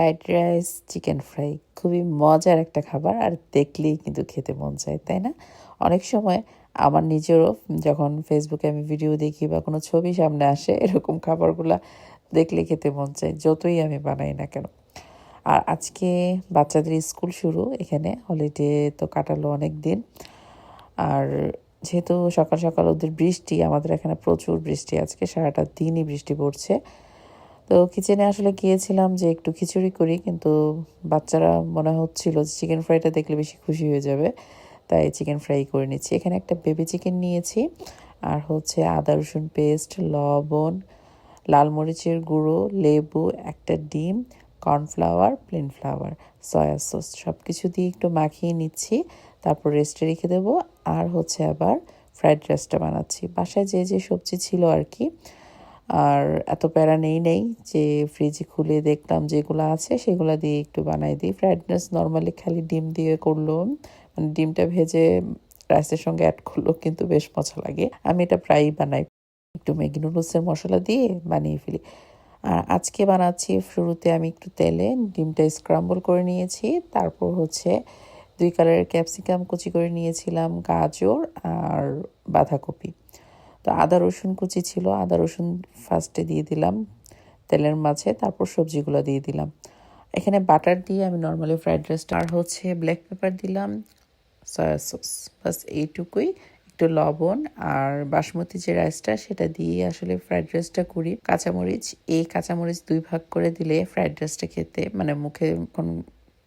Fried rice, chicken fry খুবই মজার একটা খাবার আর দেখলেই কিন্তু খেতে মন চায়, তাই না? অনেক সময় আমার নিজেরও যখন ফেসবুকে আমি ভিডিও দেখি বা কোনো ছবি সামনে আসে, এরকম খাবারগুলা দেখলে খেতে মন চায়, যতই আমি বানাই না কেন। আর আজকে বাচ্চাদের স্কুল শুরু, এখানে হলিডে তো কাটালো অনেক দিন আর যেহেতু সকাল সকাল ওদের বৃষ্টি, আমাদের এখানে প্রচুর বৃষ্টি আজকে, সারাটা দিনই বৃষ্টি পড়ছে। তো কিচেনে আসলে গিয়েছিলাম যে একটু খিচুড়ি করি, কিন্তু বাচ্চারা মনে হচ্ছিল যে চিকেন ফ্রাইটা দেখলে বেশি খুশি হয়ে যাবে, তাই চিকেন ফ্রাই করে নিচ্ছি। এখানে একটা বেবি চিকেন নিয়েছি, আর হচ্ছে আদা, রসুন পেস্ট লবণ, লাল মরিচের গুঁড়ো, লেবু, একটা ডিম cornflour plain flour soya sauce সব কিছু দিয়ে একটু মাখিয়ে নিচ্ছি, তারপর রেস্টে রেখে দেবো, আর হচ্ছে আবার ফ্রাইড রাইসটা বানাচ্ছি। বাসায় যে যে সবজি ছিল আর কি আর এত প্যারা নেই নেই যে ফ্রিজে খুলে দেখলাম যেগুলো আছে সেগুলো দিয়ে একটু বানাই দিই। ফ্রাইড রাইস নর্মালি খালি ডিম দিয়ে করল। মানে ডিমটা ভেজে রাইসের সঙ্গে অ্যাড করল কিন্তু বেশ মজা লাগে। আমি এটা প্রায়ই বানাই। একটু ম্যাগি নুডলসের মশলা দিয়ে বানিয়ে ফেলি। আর আজকে বানাচ্ছি শুরুতে আমি একটু তেলে ডিমটা স্ক্রাম্বল করে নিয়েছি। তারপর হচ্ছে দুই কালারের ক্যাপসিকাম কুচি করে নিয়েছিলাম, গাজর আর বাঁধাকপি। তো আদা, রসুন কুচি ছিল। আদা, রসুন ফার্স্টে দিয়ে দিলাম তেলের মাঝে, তারপর সবজিগুলো দিয়ে দিলাম। এখানে বাটার দিয়ে আমি নর্মালি ফ্রাইড রাইসটা আর হচ্ছে ব্ল্যাক পেপার দিলাম সয়া সস বাস এইটুকুই, একটু লবণ আর বাসমতি যে রাইসটা সেটা দিয়ে আসলে ফ্রাইড রাইসটা করি। কাঁচামরিচ, এই কাঁচামরিচ দুই ভাগ করে দিলে ফ্রাইড রাইসটা খেতে মানে মুখে কোন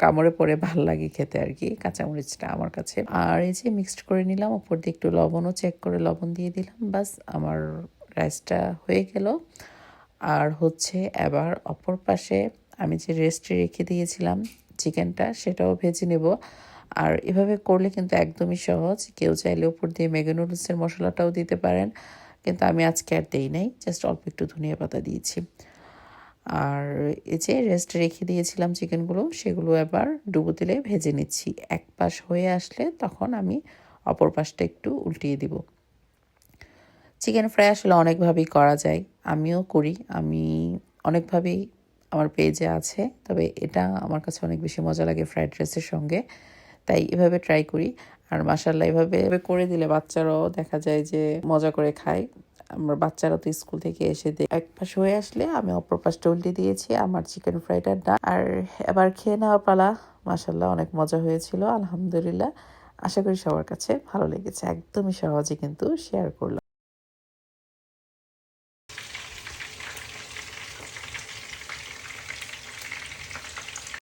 কামড়ে পরে ভালো লাগে খেতে আর কি, কাঁচামরিচটা আমার কাছে। আর এই যে মিক্সড করে নিলাম, ওপর দিয়ে একটু লবণও চেক করে লবণ দিয়ে দিলাম বাস আমার রাইসটা হয়ে গেল। আর হচ্ছে এবার অপর পাশে আমি যে রেস্টে রেখে দিয়েছিলাম চিকেনটা সেটাও ভেজে নেব। আর এভাবে করলে কিন্তু একদমই সহজ, কেউ চাইলে উপর দিয়ে ম্যাগি নুডলসের মশলাটাও দিতে পারেন। কিন্তু আমি আজকে আর দেই নাই জাস্ট অল্প একটু ধনিয়া পাতা দিয়েছি। আর এই যে রেস্টে রেখে দিয়েছিলাম চিকেনগুলো সেগুলো এবার ডুবো তেলে ভেজে নিচ্ছি। এক পাশ হয়ে আসলে তখন আমি অপর পাশটা একটু উল্টিয়ে দিব। চিকেন ফ্রাই আসলে অনেকভাবেই করা যায়, আমিও করি। আমি অনেকভাবেই আমার পেজে আছে, তবে এটা আমার কাছে অনেক বেশি মজা লাগে ফ্রাইড রাইসের সঙ্গে। তাই এভাবে ট্রাই করি। আর মাসাল্লাহ এভাবে করে দিলে বাচ্চারাও দেখা যায় যে মজা করে খায়। আমার বাচ্চারা তো স্কুল থেকে এসে এক পাশ হয়ে আসলে আমি অপর পাশটা উল্টে দিয়েছি, আমার চিকেন ফ্রাইটা ডান আর এবার খেয়ে নেওয়া পালা মাসাল্লাহ অনেক মজা হয়েছিল, আলহামদুলিল্লাহ। আশা করি সবার কাছে ভালো লেগেছে, একদমই সহজে কিন্তু শেয়ার করলাম।